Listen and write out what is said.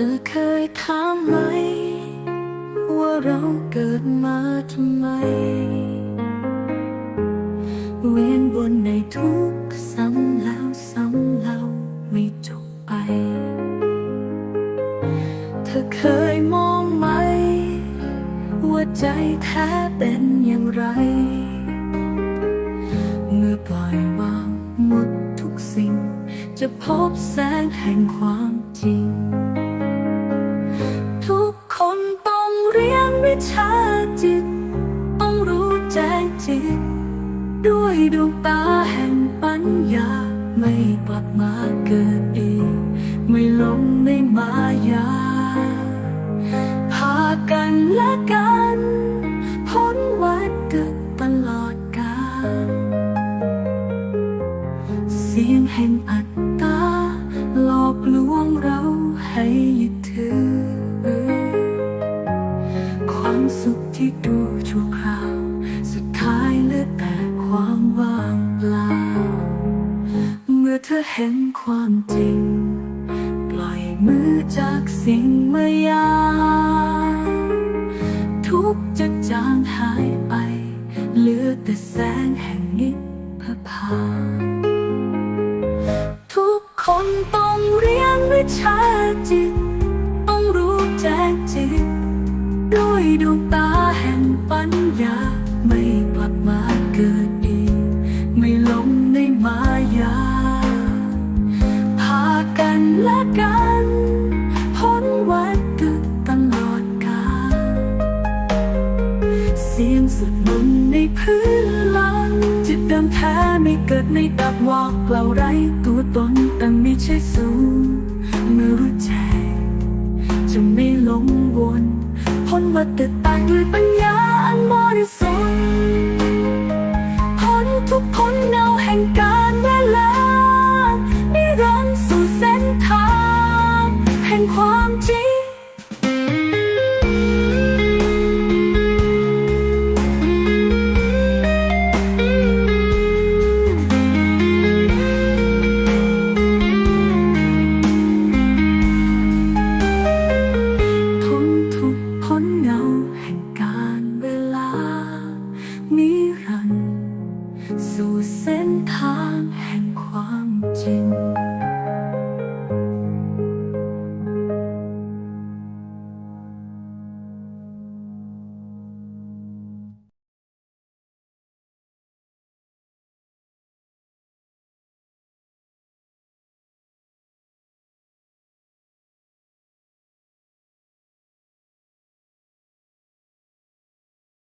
ธอเคยถามไหม ว่าเราเกิดมาทำไม เวียนวนในทุกซ้ำแล้วซ้ำเล่าไม่จบไป เธอเคยมองไหม ว่าใจแท้เป็นอย่างไร เมื่อปล่อยวางหมดทุกสิ่ง จะพบแสงแห่งความจริง แจ้งจิตด้วยดวงตาแห่งปัญญา ไม่กลับมาเกิดอีก ไม่หลงในมายา พากันและกัน พ้นวัฏกึกตลอดกาลเสียงแห่งอั เห็นความจริง ปล่อยมือจากสิ่งมายา ทุกจะจางหายไป เหลือแต่แสงแห่งนิพพานทุกคนต้องเรียนวิชาจิต ต้องรู้แจ้งจิต ด้วยดวงตา กันพ้นวัฏกึกตลอดกาลเสียงสุดมนต์ในพื้นลานจิตเดิมแท้ไม่เกิดในดับวอกเปล่าไรตัวตนแต่ไม่ใช่สูงเมื่อรู้ใจจะไม่หลงวนพ้นวัฏตายด้วยปัญญาอันบริสุทธิ์ I'm haunting